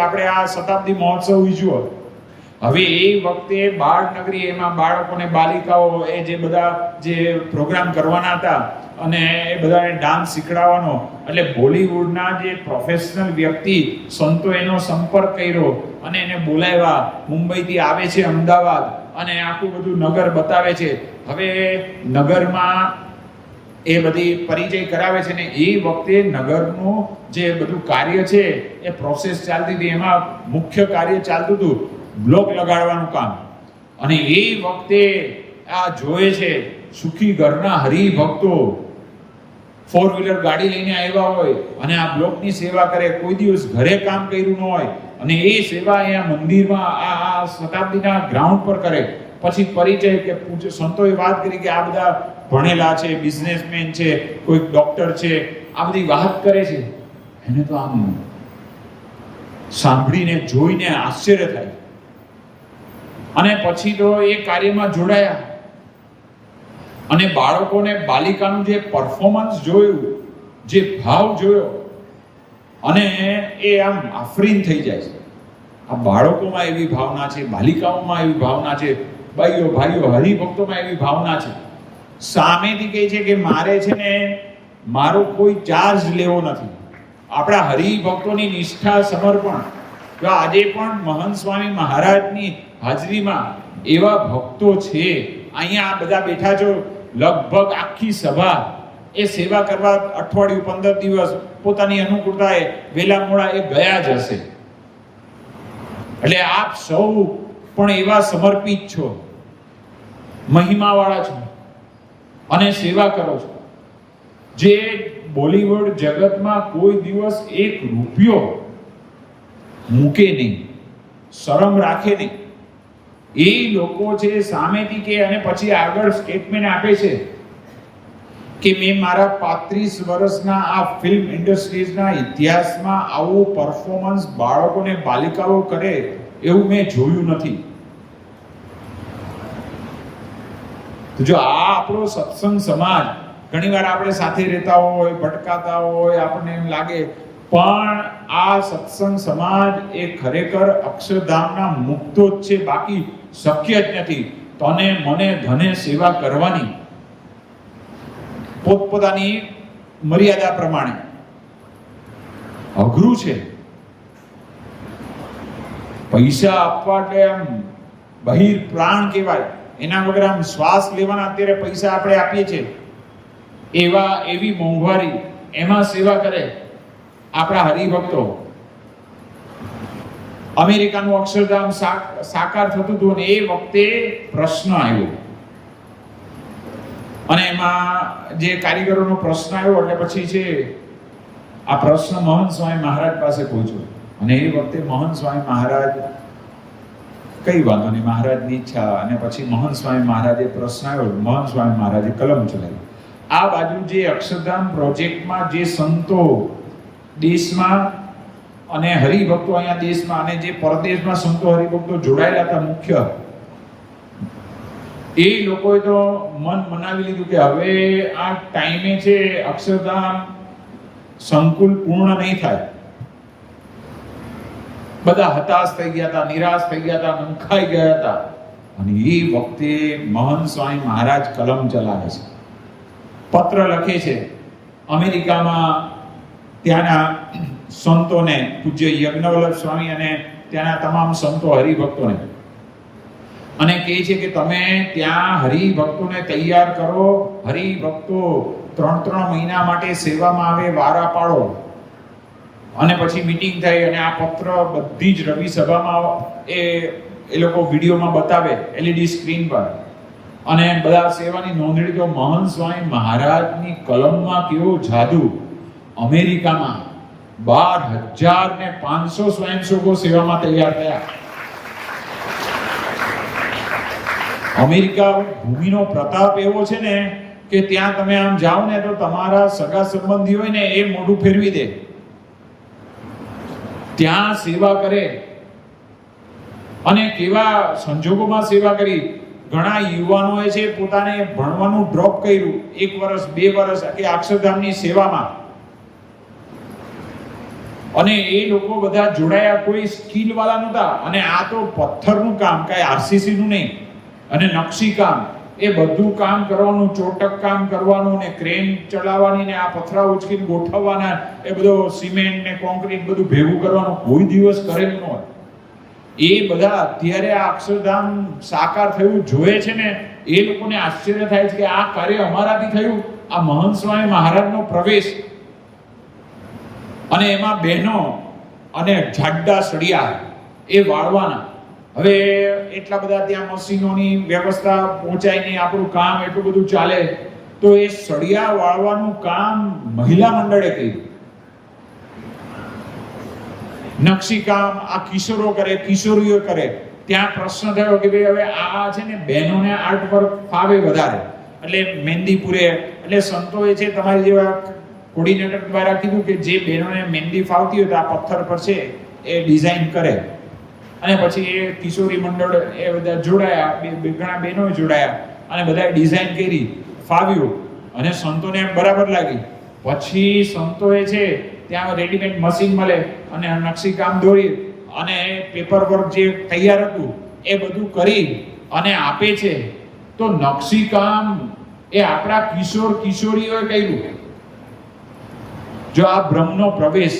આપણે આ શતાબ્દી મહોત્સવ ઉજવ્યો હવે. એ વખતે બાળ નગરી એમાં બાળકોને બાલિકાઓ એ જે બધા જે પ્રોગ્રામ કરવાના હતા અને એ બધાને ડાન્સ શીખડાવવાનો, એટલે બોલિવૂડના જે પ્રોફેશનલ વ્યક્તિ સંતો એનો સંપર્ક કર્યો અને એને બોલાવ્યા, મુંબઈથી આવે છે અમદાવાદ અને આખું બધું નગર બતાવે છે. હવે નગરમાં એ બધી પરિચય કરાવે છે ને એ વખતે નગરનું જે બધું કાર્ય છે, એ પ્રોસેસ ચાલતી હતી. એમાં મુખ્ય કાર્ય ચાલતું હતું બ્લોક લગાડવાનું કામ. અને એ વખતે આ જોયે છે, સુખી ઘરના હરિભક્તો ફોર વ્હીલર ગાડી લઈને આવ્યા હોય અને આ બ્લોકની સેવા કરે, કોઈ દિવસ ઘરે કામ કર્યું ન હોય અને એ સેવા અહીંયા મંદિરમાં, આ આ શતાબ્દીના ગ્રાઉન્ડ પર કરે. પછી પરિચય કે સંતોએ વાત કરી કે આ બધા ભણેલા છે બિઝનેસમેન છે, કોઈક ડોક્ટર છે, આ બધી વાત કરે છે. એને તો આમ સાંભળીને, જોઈને આશ્ચર્ય થાય. અને પછી તો એ કાર્યમાં જોડાયા. અને બાળકોને બાલિકાનું જે પરફોર્મન્સ જોયું, જે ભાવ જોયો, અને એ આમ આફરીન થઈ જાય છે. આ બાળકોમાં એવી ભાવના છે, બાલિકાઓમાં એવી ભાવના છે ભાઈઓ ભાઈઓ હરિભક્તોમાં એવી ભાવના છે. સામેથી કહે છે કે મારે છે ને મારો કોઈ ચાર્જ લેવો નથી. આપણા હરિભક્તોની નિષ્ઠા, સમર્પણ, જો આજે પણ મહંત સ્વામી મહારાજની હાજરીમાં એવા ભક્તો છે, અહીંયા બધા બેઠા છો, લગભગ આખી સભા એ સેવા કરવા અઠવાડિયું પંદર દિવસ પોતાની અનુકૂળતાએ વેલા મોડા એ ગયા જ હશે. એટલે આપ સૌ પણ એવા સમર્પિત છો. મહિમાવાળા છો. અને સેવા કરો છો. જે બોલિવૂડ જગતમાં કોઈ દિવસ એક રૂપિયો મૂકે નહીં, શરમ રાખે નહીં. એ લોકો છે સામેથી કે અને પછી આગળ સ્ટેટમેન્ટ આપે છે કે મેં મારા પાંત્રીસ વર્ષના આ ફિલ્મ ઇન્ડસ્ટ્રીઝના ઇતિહાસમાં આવું પરફોર્મન્સ બાળકોને બાલિકાઓ કરે એવું મેં જોયું નથી. જો આ આપણો સત્સંગ સમાજ, ઘણીવાર આપણે સાથે રહેતા હોય, ભટકાતા હોય, આપણને એમ લાગે, પણ આ સત્સંગ સમાજ એ ખરેખર અક્ષરધામના મુક્તો જ છે, બાકી શક્ય જ નથી. તને મને ધને સેવા કરવાની પોતપોતાની મર્યાદા પ્રમાણે. અઘરું છે. પૈસા આપવા એટલે આમ બહિર પ્રાણ કહેવાય, એના વગર આમ શ્વાસ લેવાના અત્યારે પૈસા આપણે આપીએ છીએ. એવા, એવી મોંઘવારી એમાં સેવા કરે આપણા હરિભક્તો. અમેરિકાનું અક્ષરધામ સાક- સાકાર થતું હતું અને એ વખતે પ્રશ્ન આવ્યો. અને એમાં જે કારીગરોનો પ્રશ્ન આવ્યો, એટલે પછી છે, આ પ્રશ્ન મહંત સ્વામી મહારાજ પાસે પહોંચ્યો. અને એ વખતે મોહન સ્વામી મહારાજ, કઈ વાંધો નહીં, મહારાજની ઈચ્છા અને પછી મોહન સ્વામી મહારાજે પ્રશ્ન આવ્યો મહંત સ્વામી મહારાજે કલમ ચલાવી. આ બાજુ જે અક્ષરધામ પ્રોજેક્ટમાં જે સંતો દેશમાં અને હરિભક્તો અહીંયા દેશમાં અને જે પરદેશમાં સંતો હરિભક્તો જોડાયેલા હતા મુખ્ય, એ લોકોએ તો મન મનાવી લીધું કે હવે આ ટાઈમે છે અક્ષરધામ સંકુલ પૂર્ણ નહીં થાય. બધા હતાશ થઈ ગયા હતા, નિરાશ થઈ ગયા હતા મંખાઈ ગયા હતા. અને એ વખતે મહંત સ્વામી મહારાજ કલમ ચલાવે છે. પત્ર લખે છે, અમેરિકામાં ત્યાંના સંતોને પૂજ્ય યજ્ઞવલ્લભ સ્વામી અને ત્યાંના તમામ સંતો હરિભક્તોને. અને કહે છે કે તમે ત્યાં હરિભક્તોને તૈયાર કરો, હરિભક્તો ત્રણ ત્રણ મહિના માટે સેવામાં આવે, વારા પાડો. અને પછી મીટિંગ થઈ અને આ પત્ર બધી જ રવિ સભામાં એ એ લોકો વિડીયોમાં બતાવે એલઈડી સ્ક્રીન પર. અને બધા સેવાની નોંધણી તો મહંત સ્વામી મહારાજની કલમમાં કેવો જાદુ. અમેરિકામાં બાર હજાર ને પાંચસો સ્વયંસેવકો સેવામાં તૈયાર થયા. અમેરિકા ભૂમિનો પ્રતાપ એવો છે ને કે ત્યાં તમે આમ જાઓ ને તો તમારા સગા સંબંધી હોય ને એ મોઢું ફેરવી દે. ત્યાં સેવા કરે. અને કેવા સંજોગોમાં સેવા કરી. ઘણા યુવાનોએ છે પોતાને ભણવાનું ડ્રોપ કર્યું. એક વર્ષ, બે વર્ષ કે અક્ષરધામની સેવામાં. અને એ લોકો બધા જોડાયા કોઈ સ્કિલ વાળા નહોતા. અને આ તો પથ્થરનું કામ, કાંઈ આરસીસી નું નહીં. અને નકશી કામ. એ બધું કામ કરવાનું, ચોટક કામ કરવાનું ને ક્રેન ચલાવવાની ને આ પથરા ઉચકીને ગોઠવવાના, એ બધો સિમેન્ટ ને કોન્ક્રીટ બધું ભેગું કરવાનું કોઈ દિવસ કરેલ ન હોય. એ બધા અત્યારે આ અક્ષરધામ સાકાર થયું જોયે છે ને, એ લોકોને આશ્ચર્ય થાય છે કે આ કાર્ય અમારાથી થયું. આ મહંત સ્વામી મહારાજનો પ્રવેશ. અને એમાં બહેનો અને જાડા સળિયા એ વાળવાના. હવે એટલા બધા ત્યાં મશીનોની વ્યવસ્થા પહોંચાય નહીં, આપણું કામ એટલું બધું ચાલે. તો એ સળિયા વાળવાનું કામ મહિલા મંડળે કર્યું. નકશીકામ આ કિશોરો કરે, કિશોરીઓ કરે. ત્યાં પ્રશ્ન થયો કે ભાઈ હવે આ છે ને બહેનોને આર્ટ પર ફાવે વધારે. એટલે મહેંદી પૂરે એટલે સંતોએ છે તમારી જેવા કોર્ડિનેટર દ્વારા કીધું કે જે બહેનોને મહેંદી ફાવતી હોય તો આ પથ્થર પર છે એ ડિઝાઇન કરે. અને પછી એ કિશોરી મંડળ એ બધા જોડાયા ઘણા બહેનો જોડાયા અને બધાએ ડિઝાઇન કરી, ફાવ્યું અને સંતોને એમ બરાબર લાગી. પછી સંતોએ છે, ત્યાં રેડીમેડ મશીન મળે અને નકશી કામ દોરી અને પેપર વર્ક જે તૈયાર હતું એ બધું કરી અને આપે છે. તો નકશી કામ એ આપણા કિશોર કિશોરીઓએ કર્યું. જો આ બ્રહ્મનો પ્રવેશ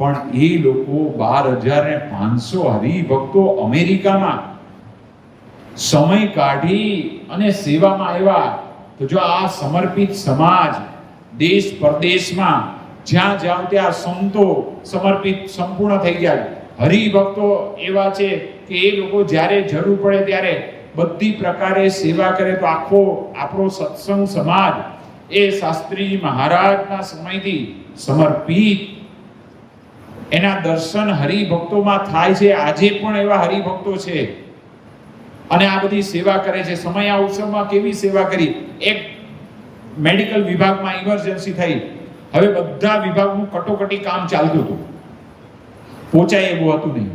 પણ એ લોકો બાર હજાર ને પાંચસો હરિભક્તો અમેરિકામાં સમય કાઢી અને સેવામાં આવ્યા. તો જો આ સમર્પિત સમાજ દેશ પરદેશમાં જ્યાં જાવ ત્યાં સંતો સમર્પિત સંપૂર્ણ થઈ ગયા હરિભક્તો એવા છે કે એ લોકો જ્યારે જરૂર પડે ત્યારે બધી પ્રકારે સેવા કરે તો આખો આપણો સત્સંગ સમાજ એ શાસ્ત્રી મહારાજના સમયથી સમર્પિત એના દર્શન હરિભક્તોમાં થાય છે. આજે પણ એવા હરિભક્તો છે. અને આ બધી સેવા કરે છે. સમય અવસરમાં કેવી સેવા કરી? એક મેડિકલ વિભાગમાં ઇમરજન્સી થઈ. હવે બધા વિભાગનું કટોકટી કામ ચાલતું હતું. પહોંચાય એવું હતું નહીં.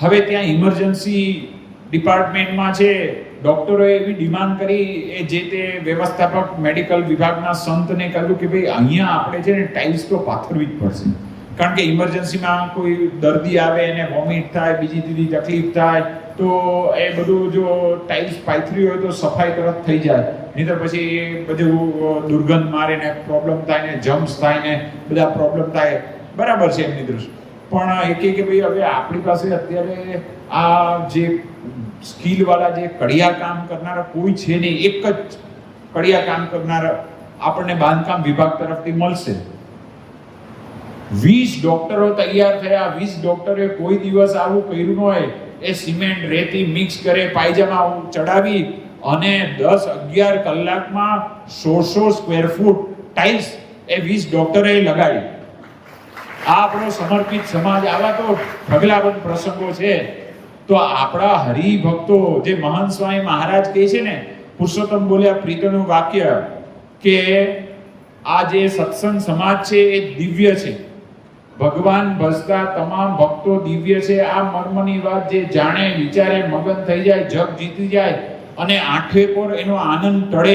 હવે ત્યાં ઇમરજન્સી ડિપાર્ટમેન્ટમાં છે. ડોક્ટરોએ એવી ડિમાન્ડ કરી એ જે તે વ્યવસ્થાપક મેડિકલ વિભાગના સંતને કહ્યું કે ભાઈ, અહીંયા આપણે છે ને ટાઇલ્સ તો પાથરવી જ પડશે. કારણ કે ઇમરજન્સીમાં કોઈ દર્દી આવે, એને વોમિટ થાય, બીજી ત્રીજી તકલીફ થાય, તો એ બધું જો ટાઇલ્સ પાથરી હોય તો સફાઈ તરત થઈ જાય. નહીંતર પછી એ બધું દુર્ગંધ મારે ને પ્રોબ્લેમ થાય ને જમ્સ થાય ને, બધા પ્રોબ્લેમ થાય. બરાબર છે એમની દ્રષ્ટિ. પણ એ કહે કે ભાઈ, હવે આપણી પાસે અત્યારે આ જે સ્કિલવાળા જે કડિયા કામ કરનારા કોઈ છે નહીં. એક જ કડિયા કામ કરનારા આપણને બાંધકામ વિભાગ તરફથી મળશે. વીસ ડોક્ટરો તૈયાર થયા. વીસ ડોક્ટરે કોઈ દિવસ આવું કર્યું ન હોય. એ સિમેન્ટ રેતી મિક્સ કરે, પાયજામા ચડાવી અને દસ અગિયાર કલાકમાં સોળસો સ્ક્વેર ફૂટ ટાઇલ્સ એ વીસ ડોક્ટરે લગાડી. આ આપણો સમર્પિત સમાજ, આવા તો ઢગલાબંધ પ્રસંગો છે. તો આપણા હરિભક્તો, જે મહાન સ્વામી મહારાજ કહે છે ને, પુરુષોત્તમ બોલ્યા પ્રીતનું વાક્ય કે આ જે સત્સંગ સમાજ છે એ દિવ્ય છે. ભગવાન ભજતા તમામ ભક્તો દિવ્ય છે. આ મર્મની વાત જે જાણે, વિચારે, મગન થઈ જાય, જગ જીતી જાય અને આઠે પર એનો આનંદ ટળે.